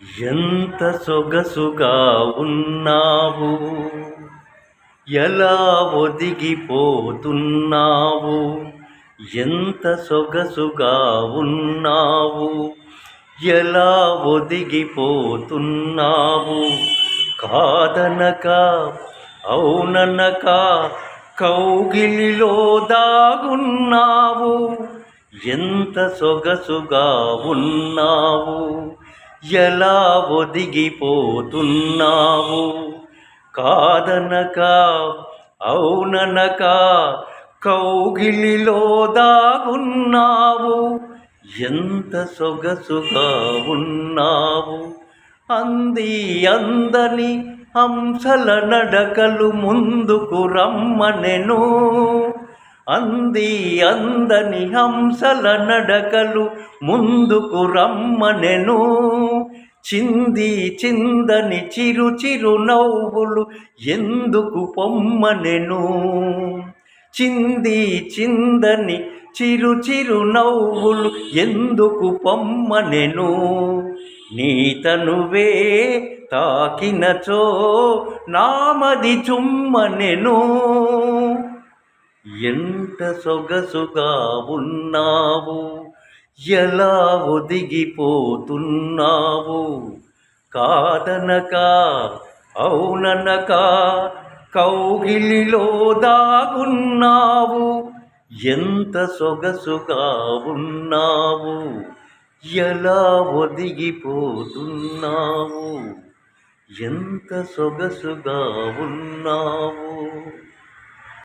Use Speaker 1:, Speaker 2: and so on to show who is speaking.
Speaker 1: ఎంత సొగసుగా ఉన్నావు? ఎలా ఒదిగిపోతున్నావు? ఎంత సొగసుగా ఉన్నావు? ఎలా ఒదిగిపోతున్నావు? కాదనక అవుననక కౌగిలిలో దాగున్నావు? ఎంత సొగసుగా ఉన్నావు? ఎలా ఒదిగిపోతున్నావు? కాదనక అవుననక కౌగిలిలో దాగున్నావు. ఎంత సొగసుగా ఉన్నావు. అంది అందని హంసల నడకలు ముందుకు రమ్మనెను. అంది అందని హంసల నడకలు ముందుకు రమ్మనెను. చింది చిందని చిరు చిరు నవ్వులు ఎందుకు పొమ్మనెను? చింది చిందని చిరు చిరు నవ్వులు ఎందుకు పొమ్మనెను? నీతనువే తాకినచో నామది చుమ్మనెను. ఎంత సొగసుగా ఉన్నావు? ఎలా ఒదిగిపోతున్నావు? కాదనక అవుననక కౌగిలిలో దాగున్నావు? ఎంత సొగసుగా ఉన్నావు? ఎలా ఒదిగిపోతున్నావు? ఎంత సొగసుగా ఉన్నావు?